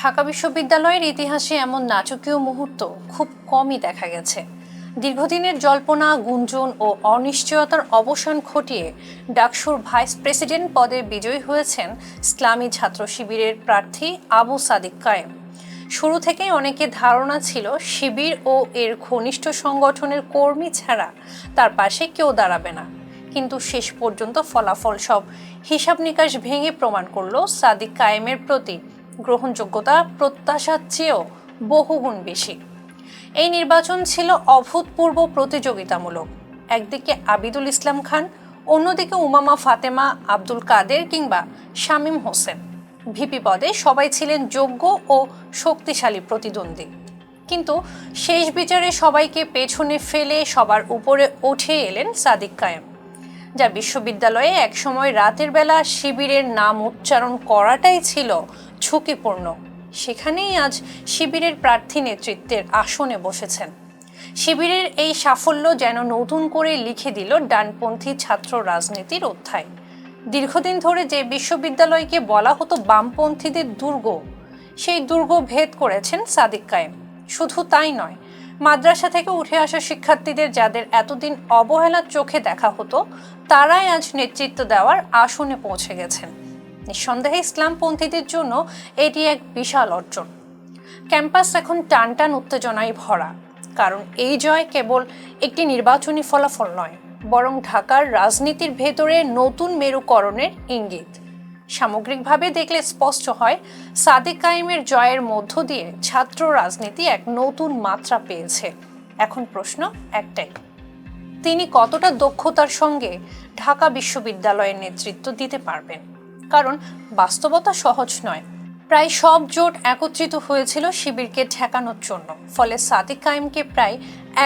ঢাকা বিশ্ববিদ্যালয়ের ইতিহাসে এমন নাটকীয় মুহূর্ত খুব কমই দেখা গেছে। দীর্ঘদিনের জল্পনা, গুঞ্জন ও অনিশ্চয়তার অবসান ঘটিয়ে ডাকসুর ভাইস প্রেসিডেন্ট পদে বিজয়ী হয়েছেন ইসলামী ছাত্র শিবিরের প্রার্থী আবু সাদিক কায়েম। শুরু থেকেই অনেকে ধারণা ছিল শিবির ও এর ঘনিষ্ঠ সংগঠনের কর্মী ছাড়া তার পাশে কেউ দাঁড়াবে না। কিন্তু শেষ পর্যন্ত ফলাফল সব হিসাব নিকাশ ভেঙে প্রমাণ করল সাদিক কায়েমের প্রতি গ্রহণযোগ্যতা প্রত্যাশার চেয়েও বহুগুণ বেশি। এই নির্বাচন ছিল অভূতপূর্ব প্রতিযোগিতামূলক। একদিকে আবিদুল ইসলাম খান, অন্যদিকে উমামা ফাতেমা আব্দুল কাদের কিংবা শামীম হোসেন। ভিপি পদে সবাই ছিলেন যোগ্য ও শক্তিশালী প্রতিদ্বন্দ্বী। কিন্তু শেষ বিচারে সবাইকে পেছনে ফেলে সবার উপরে উঠে এলেন সাদিক কায়েম, যা বিশ্ববিদ্যালয়ে একসময় রাতের বেলা শিবিরের নাম উচ্চারণ করাটাই ছিল ঝুঁকিপূর্ণ। সেখানেই আজ শিবিরের প্রার্থী নেতৃত্বের আসনে বসেছেন। শিবিরের এই সাফল্য যেন নতুন করে লিখে দিল ডানপন্থী ছাত্র রাজনীতির অধ্যায়। দীর্ঘদিন ধরে যে বিশ্ববিদ্যালয়কে বলা হতো বামপন্থীদের দুর্গ, সেই দুর্গ ভেদ করেছেন সাদিক কায়েম। শুধু তাই নয়, মাদ্রাসা থেকে উঠে আসা শিক্ষার্থীদের যাদের এতদিন অবহেলার চোখে দেখা হতো, তারাই আজ নেতৃত্ব দেওয়ার আসনে পৌঁছে গেছেন। নিঃসন্দেহে ইসলামপন্থীদের জন্য এটি এক বিশাল অর্জন। ক্যাম্পাস এখন টানটান উত্তেজনায় ভরা, কারণ এই জয় কেবল একটি নির্বাচনী ফলাফল নয়, বরং ঢাকার রাজনীতির ভেতরে নতুন মেরুকরণের ইঙ্গিত। সামগ্রিকভাবে দেখলে স্পষ্ট হয়, সাদেক কায়েমের জয়ের মধ্য দিয়ে ছাত্র রাজনীতি এক নতুন মাত্রা পেয়েছে। এখন প্রশ্ন একটাই, তিনি কতটা দক্ষতার সঙ্গে ঢাকা বিশ্ববিদ্যালয়ের নেতৃত্ব দিতে পারবেন? কারণ বাস্তবতা সহজ নয়। প্রায় সব জোট একত্রিত হয়েছিল শিবিরকে ঠেকানোর জন্য। ফলে সাদিক কায়েমকে প্রায়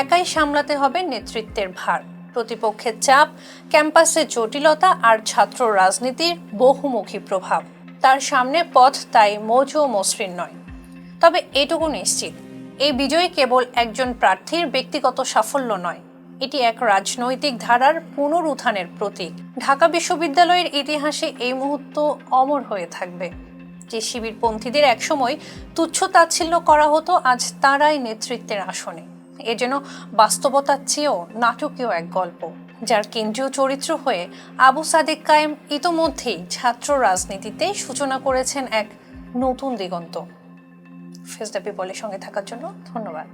একাই সামলাতে হবে নেতৃত্বের ভার। প্রতিপক্ষের চাপ, ক্যাম্পাসে জটিলতা আর ছাত্র রাজনীতির বহুমুখী প্রভাব। তার সামনে পথ তাই মৌজু ও মসৃণ নয়। তবে এটুকু নিশ্চিত, এই বিজয় কেবল একজন প্রার্থীর ব্যক্তিগত সাফল্য নয়। এটি এক রাজনৈতিক ধারার পুনরুত্থানের প্রতীক। ঢাকা বিশ্ববিদ্যালয়ের ইতিহাসে এই মুহূর্ত অমর হয়ে থাকবে। যে শিবিরপন্থীদের একসময় তুচ্ছ তাচ্ছিল্য করা হতো, আজ তারাই নেতৃত্বের আসনে। এ যেন বাস্তবতার চেয়েও নাটকীয় এক গল্প, যার কেন্দ্রীয় চরিত্র হয়ে আবু সাদিক কায়েম ইতোমধ্যেই ছাত্র রাজনীতিতে সূচনা করেছেন এক নতুন দিগন্ত। ফেসডা পিপলের সঙ্গে থাকার জন্য ধন্যবাদ।